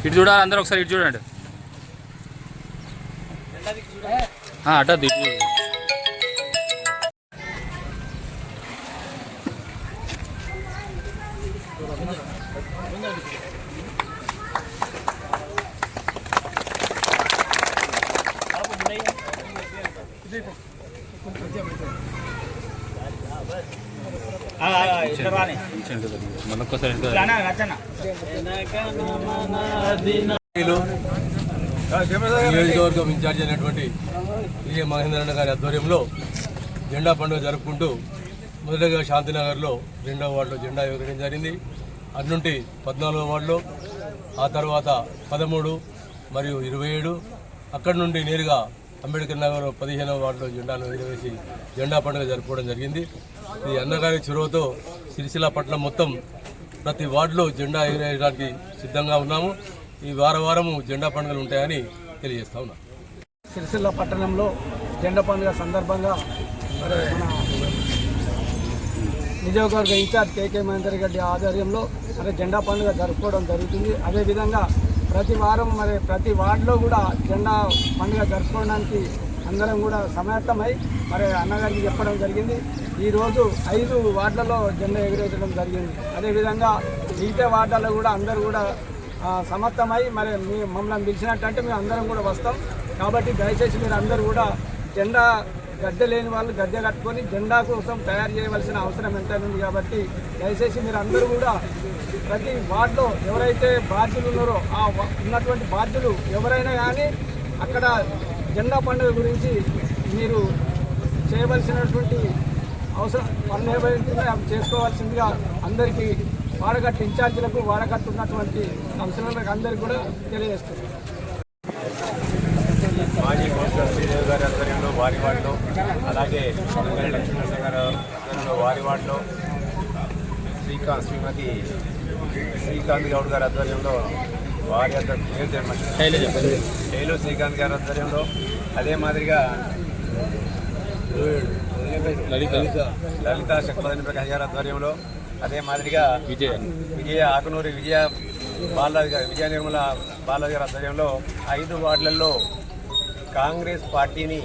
ఇటు చూడాలి అందరూ ఒకసారి ఇటు చూడండి. ఆ, దిగు నియోజకవర్గం ఇన్ఛార్జ్ అయినటువంటి విజయ మహేంద్రన్న గారి ఆధ్వర్యంలో జెండా పండుగ జరుపుకుంటూ మొదటగా శాంతినగర్లో రెండవ వార్డులో జెండా ఎగరడం జరిగింది. అట్నుంటి పద్నాలుగో వార్డులో ఆ తర్వాత పదమూడు మరియు ఇరవై ఏడు. అక్కడి నుండి నేరుగా అంబేద్కర్ నగర్ పదిహేనవ వార్డులో జెండాను ఎగరవేసి జెండా పండుగ జరుపుకోవడం జరిగింది. ఈ అన్నగారి చొరవతో సిరిసిల్ల పట్టణం మొత్తం ప్రతి వార్డులో జెండా ఎగరేయడానికి సిద్ధంగా ఉన్నాము. ఈ వార వారము జెండా పండుగలు ఉంటాయని తెలియజేస్తా ఉన్నాం. సిరిసిల్ల పట్టణంలో జెండా పండుగ సందర్భంగా మరి నియోజకవర్గ ఇన్ఛార్జ్ కేకే మహేందర్ రెడ్డి ఆధ్వర్యంలో అదే జెండా పండుగ జరుపుకోవడం జరుగుతుంది. అదేవిధంగా ప్రతి వారం మరి ప్రతి వార్డులో కూడా జెండా పండుగ జరుపుకోవడానికి అందరం కూడా సమాయత్తమై మరి అన్నగారికి చెప్పడం జరిగింది. ఈరోజు ఐదు వార్డులలో జెండా ఎగురేయడం జరిగింది. అదేవిధంగా మిగతా వార్డులలో కూడా అందరూ కూడా సమర్థమై మరి మీ మమ్మల్ని పిలిచినట్టంటే మేము అందరం కూడా వస్తాం. కాబట్టి దయచేసి మీరు అందరూ కూడా జెండా గద్దె లేని వాళ్ళు గద్దె కట్టుకొని జెండా కోసం తయారు చేయవలసిన అవసరం ఎంత ఉంది కాబట్టి దయచేసి మీరు అందరూ కూడా ప్రతి వార్డులో ఎవరైతే బాధ్యులు ఉన్నారో ఆ ఉన్నటువంటి బాధ్యులు ఎవరైనా కానీ అక్కడ జెండా పండుగ గురించి మీరు చేయవలసినటువంటి అవసరం పనులు ఏవైతే అవి చేసుకోవాల్సిందిగా అందరికీ వాడగట్టు ఇన్ఛార్జీలకు వాడగట్టు ఉన్నటువంటి అంశాలకు అందరికీ కూడా తెలియజేస్తుంది మాజీ కౌన్సిలర్ శ్రీదేవి గారి ఆధ్వర్యంలో వారి వార్డులో అలాగే వెంకట లక్ష్మీనరసింహ గారి ఆధ్వర్యంలో వారి వార్డులో శ్రీకాంత్ శ్రీమతి శ్రీకాంత్ గౌడ్ గారి ఆధ్వర్యంలో వారి శైలు శ్రీకాంత్ గారి ఆధ్వర్యంలో అదే మాదిరిగా లలిత. శక్తిపదని ప్రకాష్ గారి ఆధ్వర్యంలో అదే మాదిరిగా విజయ్. విజయ ఆకునూరి విజయ బాలాజీ గారి విజయ నిర్మల బాలాజీ గారి ఆధ్వర్యంలో ఐదు వార్డులలో కాంగ్రెస్ పార్టీని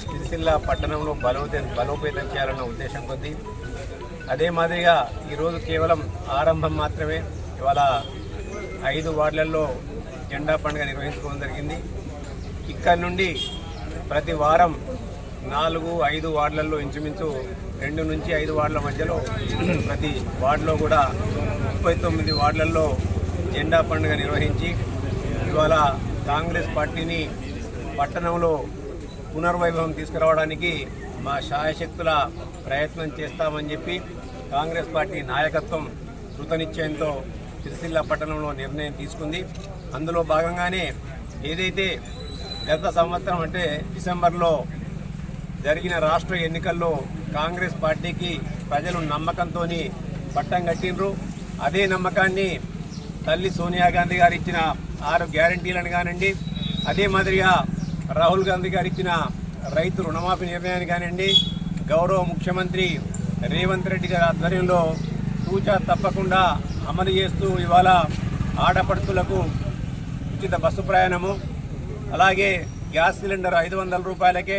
సిరిసిల్ల పట్టణంలో బలోపేతం బలోపేతం చేయాలన్న ఉద్దేశం కొద్ది అదే మాదిరిగా ఈరోజు కేవలం ఆరంభం మాత్రమే. ఇవాళ ఐదు వార్డులలో జెండా పండుగ నిర్వహించుకోవడం జరిగింది. ఇక్కడ నుండి ప్రతి వారం నాలుగు ఐదు వార్డులలో ఇంచుమించు రెండు నుంచి ఐదు వార్డుల మధ్యలో ప్రతి వార్డులో కూడా ముప్పై తొమ్మిది వార్డులలో జెండా పండుగ నిర్వహించి ఇవాళ కాంగ్రెస్ పార్టీని పట్టణంలో పునర్వైభవం తీసుకురావడానికి మా శాయశక్తుల ప్రయత్నం చేస్తామని చెప్పి కాంగ్రెస్ పార్టీ నాయకత్వం కృతనిశ్చయంతో సిరిసిల్ల పట్టణంలో నిర్ణయం తీసుకుంది. అందులో భాగంగానే ఏదైతే గత సంవత్సరం అంటే డిసెంబర్లో జరిగిన రాష్ట్ర ఎన్నికల్లో కాంగ్రెస్ పార్టీకి ప్రజలు నమ్మకంతో పట్టం కట్టిండ్రు. అదే నమ్మకాన్ని తల్లి సోనియా గాంధీ గారు ఇచ్చిన ఆరు గ్యారంటీలను కానివ్వండి అదే మాదిరిగా రాహుల్ గాంధీ గారు ఇచ్చిన రైతు రుణమాఫీ నిర్ణయాన్ని కానివ్వండి గౌరవ ముఖ్యమంత్రి రేవంత్ రెడ్డి గారి ఆధ్వర్యంలో తూచా తప్పకుండా అమలు చేస్తూ ఇవాళ ఆడపడుతులకు ఉచిత బస్సు ప్రయాణము అలాగే గ్యాస్ సిలిండర్ ఐదు వందల రూపాయలకే.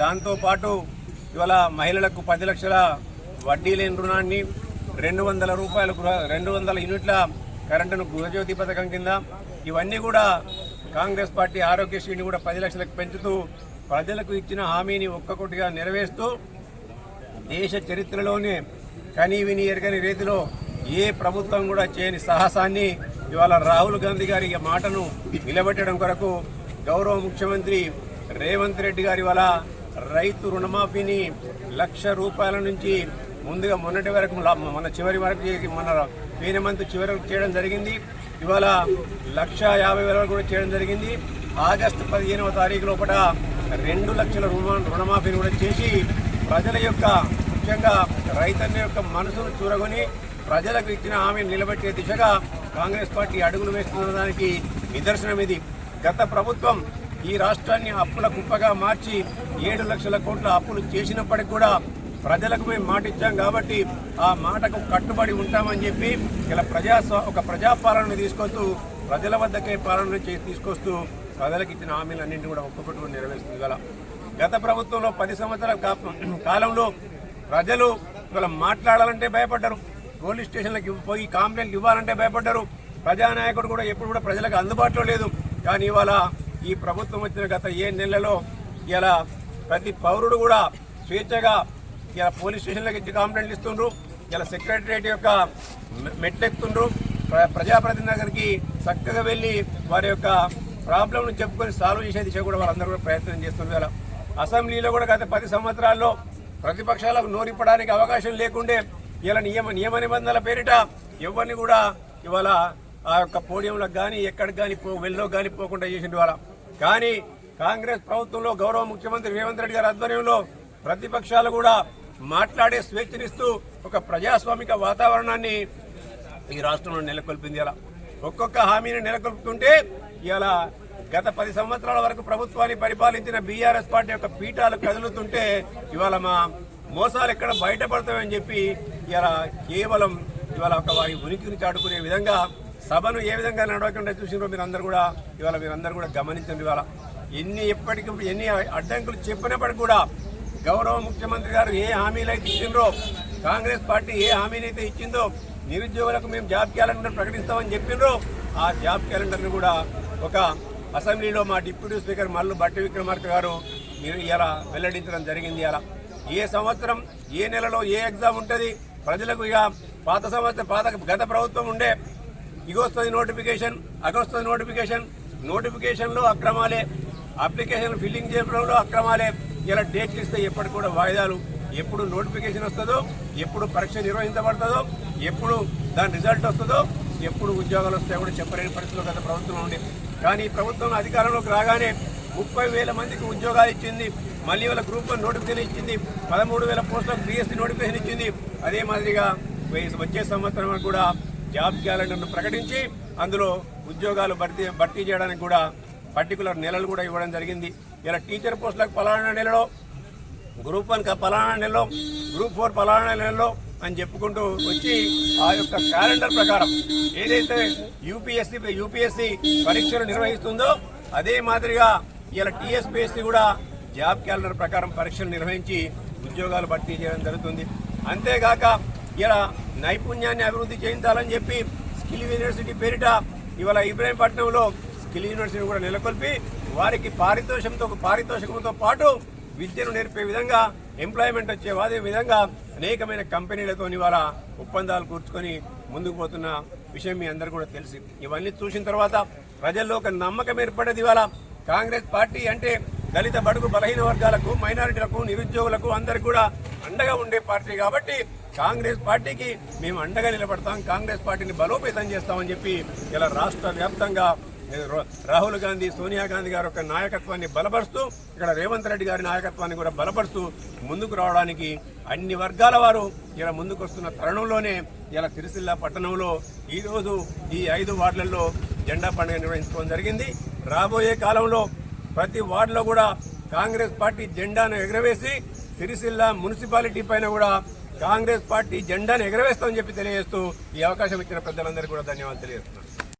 దాంతోపాటు ఇవాళ మహిళలకు పది లక్షల వడ్డీ లేని రుణాన్ని రెండు వందల రూపాయల గృహ రెండు వందల యూనిట్ల కరెంటును గృహజ్యోతి పథకం కింద. ఇవన్నీ కూడా కాంగ్రెస్ పార్టీ ఆరోగ్యశ్రీని కూడా పది లక్షలకు పెంచుతూ ప్రజలకు ఇచ్చిన హామీని ఒక్కొక్కటిగా నెరవేరుస్తూ దేశ చరిత్రలోనే కనీవిని ఎరగని రీతిలో ఏ ప్రభుత్వం కూడా చేయని సాహసాన్ని ఇవాళ రాహుల్ గాంధీ గారి మాటను నిలబెట్టడం కొరకు గౌరవ ముఖ్యమంత్రి రేవంత్ రెడ్డి గారి వల్ల రైతు రుణమాఫీని లక్ష రూపాయల నుంచి ముందుగా మొన్నటి వరకు మన చివరి వరకు మన పేనమంతు చివరి చేయడం జరిగింది. ఇవాళ లక్ష యాభై వేల కూడా చేయడం జరిగింది. ఆగస్టు పదిహేనవ తారీఖు లోపల రెండు లక్షల రుణ రుణమాఫీని కూడా చేసి ప్రజల యొక్క ముఖ్యంగా రైతన్న యొక్క మనసును చూరగొని ప్రజలకు ఇచ్చిన హామీని నిలబెట్టే దిశగా కాంగ్రెస్ పార్టీ అడుగులు వేస్తున్న దానికి నిదర్శనం ఇది. గత ప్రభుత్వం ఈ రాష్ట్రాన్ని అప్పుల కుప్పగా మార్చి ఏడు లక్షల కోట్ల అప్పులు చేసినప్పటికి కూడా ప్రజలకు మేము మాట ఇచ్చాం కాబట్టి ఆ మాటకు కట్టుబడి ఉంటామని చెప్పి ఇలా ప్రజా ఒక ప్రజాపాలన తీసుకొస్తూ ప్రజల వద్దకే పాలన తీసుకొస్తూ ప్రజలకు ఇచ్చిన హామీలన్నింటినీ కూడా ఒక్కొక్కటి కూడా నెరవేరుస్తుంది. గల గత ప్రభుత్వంలో పది సంవత్సరాల కాలంలో ప్రజలు ఇవాళ మాట్లాడాలంటే భయపడ్డారు. పోలీస్ స్టేషన్లకు పోయి కంప్లైంట్లు ఇవ్వాలంటే భయపడ్డారు. ప్రజానాయకుడు కూడా ఎప్పుడు కూడా ప్రజలకు అందుబాటులో లేదు. కానీ ఇవాళ ఈ ప్రభుత్వం వచ్చిన గత ఏ నెలలో ఇలా ప్రతి పౌరుడు కూడా స్వేచ్ఛగా ఇలా పోలీస్ స్టేషన్లకు ఇచ్చి కంప్లైంట్లు ఇస్తుండ్రు. ఇలా సెక్రటరియట్ యొక్క మెట్లెక్కుతుండ్రు ప్ర- ప్రజాప్రతినిధి దగ్గరికి చక్కగా వెళ్ళి వారి యొక్క ప్రాబ్లంను చెప్పుకొని సాల్వ్ చేసే దిశ కూడా వాళ్ళందరూ కూడా ప్రయత్నం చేస్తున్నారు ఇలా అసెంబ్లీలో కూడా గత పది సంవత్సరాల్లో ప్రతిపక్షాలకు నోరిప్పడానికి అవకాశం లేకుండే ఇలా నియమ నియమ నిబంధనల పేరిట ఎవరిని కూడా ఇవాళ ఆ యొక్క పోడియంలకు కానీ ఎక్కడికి కానీ పో వెళ్ళో కానీ పోకుండా చేసిండు వాళ్ళ కానీ కాంగ్రెస్ ప్రభుత్వంలో గౌరవ ముఖ్యమంత్రి రేవంత్ రెడ్డి గారి ఆధ్వర్యంలో ప్రతిపక్షాలు కూడా మాట్లాడే స్వేచ్ఛనిస్తూ ఒక ప్రజాస్వామిక వాతావరణాన్ని ఈ రాష్ట్రంలో నెలకొల్పింది ఇలా. ఒక్కొక్క హామీని నెలకొల్పుతుంటే ఇలా గత పది సంవత్సరాల వరకు ప్రభుత్వాన్ని పరిపాలించిన బీఆర్ఎస్ పార్టీ యొక్క పీఠాలు కదులుతుంటే ఇవాళ మా మోసాలు ఎక్కడ బయటపడతామని చెప్పి ఇలా కేవలం ఇవాళ ఒక వారి ఉనికిని చాటుకునే విధంగా సభను ఏ విధంగా నడవకుండా చూసినారో మీరు అందరు కూడా ఇవాళ మీరందరూ కూడా గమనించండి ఇవాళ. ఎన్ని ఎప్పటికీ ఎన్ని అడ్డంకులు చెప్పినప్పటికీ కూడా గౌరవ ముఖ్యమంత్రి గారు ఏ హామీలు అయితే ఇచ్చిండ్రో కాంగ్రెస్ పార్టీ ఏ హామీలు అయితే ఇచ్చిందో నిరుద్యోగులకు మేము జాబ్ క్యాలెండర్ ప్రకటిస్తామని చెప్పిండ్రో ఆ జాబ్ క్యాలెండర్ని కూడా ఒక అసెంబ్లీలో మా డిప్యూటీ స్పీకర్ మల్లు బట్టి విక్రమార్క గారు ఇలా వెల్లడించడం జరిగింది అలా ఏ సంవత్సరం ఏ నెలలో ఏ ఎగ్జామ్ ఉంటుంది ప్రజలకు ఇక పాత సంవత్సరం పాత గత ప్రభుత్వం ఉండే ఇగొస్తుంది నోటిఫికేషన్ అగొస్తుంది నోటిఫికేషన్ నోటిఫికేషన్లో అక్రమాలే అప్లికేషన్ ఫిల్లింగ్ చేయడంలో అక్రమాలే ఇలా డేట్లు ఇస్తే ఎప్పటికి కూడా వాయిదాలు ఎప్పుడు నోటిఫికేషన్ వస్తుందో ఎప్పుడు పరీక్ష నిర్వహించబడుతుందో ఎప్పుడు దాని రిజల్ట్ వస్తుందో ఎప్పుడు ఉద్యోగాలు వస్తాయో కూడా చెప్పలేని పరిస్థితులు గత ప్రభుత్వంలో ఉండేది కానీ ఈ ప్రభుత్వం అధికారంలోకి రాగానే ముప్పై వేల మందికి ఉద్యోగాలు ఇచ్చింది. మళ్ళీ వాళ్ళ గ్రూప్ వన్ నోటిఫికేషన్ ఇచ్చింది. పదమూడు వేల పోస్టులకు బీఎస్సీ నోటిఫికేషన్ ఇచ్చింది. అదే మాదిరిగా వచ్చే సంవత్సరం కూడా జాబ్ క్యాలెండర్ను ప్రకటించి అందులో ఉద్యోగాలు భర్తీ భర్తీ చేయడానికి కూడా పర్టికులర్ నెలలు కూడా ఇవ్వడం జరిగింది. ఇలా టీచర్ పోస్టులకు పలానా నెలలో గ్రూప్ వన్ పలానా నెలలో గ్రూప్ ఫోర్ పలానా నెలలో అని చెప్పుకుంటూ వచ్చి ఆ యొక్క క్యాలెండర్ ప్రకారం ఏదైతే యూపీఎస్సీ యూపీఎస్సీ పరీక్షలు నిర్వహిస్తుందో అదే మాదిరిగా ఇలా టీఎస్పీఎస్సీ కూడా జాబ్ క్యాలెండర్ ప్రకారం పరీక్షలు నిర్వహించి ఉద్యోగాలు భర్తీ చేయడం జరుగుతుంది. అంతేగాక ఇలా నైపుణ్యాన్ని అభివృద్ధి చేయించాలని చెప్పి స్కిల్ యూనివర్సిటీ పేరిట ఇవాళ ఇబ్రాహీంపట్నంలో స్కిల్ యూనివర్సిటీ కూడా నెలకొల్పి వారికి పారితోషంతో పారితోషికంతో పాటు విద్యను నేర్పే విధంగా ఎంప్లాయ్మెంట్ వచ్చే అదే విధంగా అనేకమైన కంపెనీలతో ఇవాళ ఒప్పందాలు కూర్చుకొని ముందుకు పోతున్న విషయం మీ అందరు కూడా తెలిసి ఇవన్నీ చూసిన తర్వాత ప్రజల్లో ఒక నమ్మకం ఏర్పడేది ఇవాళ కాంగ్రెస్ పార్టీ అంటే దళిత బడుగు బలహీన వర్గాలకు మైనారిటీలకు నిరుద్యోగులకు అందరికి కూడా అండగా ఉండే పార్టీ కాబట్టి కాంగ్రెస్ పార్టీకి మేము అండగా నిలబడతాం కాంగ్రెస్ పార్టీని బలోపేతం చేస్తామని చెప్పి ఇలా రాష్ట్ర వ్యాప్తంగా రాహుల్ గాంధీ సోనియా గాంధీ గారి యొక్క నాయకత్వాన్ని బలపరుస్తూ ఇక్కడ రేవంత్ రెడ్డి గారి నాయకత్వాన్ని కూడా బలపరుస్తూ ముందుకు రావడానికి అన్ని వర్గాల వారు ఇలా ముందుకు వస్తున్న తరుణంలోనే ఇలా సిరిసిల్ల పట్టణంలో ఈరోజు ఈ ఐదు వార్డులలో జెండా పండుగ నిర్వహించుకోవడం జరిగింది. రాబోయే కాలంలో ప్రతి వార్డులో కూడా కాంగ్రెస్ పార్టీ జెండాను ఎగరవేసి సిరిసిల్ల మున్సిపాలిటీ పైన కూడా కాంగ్రెస్ పార్టీ జెండాను ఎగరవేస్తామని చెప్పి తెలియజేస్తూ ఈ అవకాశం ఇచ్చిన పెద్దలందరికీ కూడా ధన్యవాదాలు తెలియజేస్తున్నాను.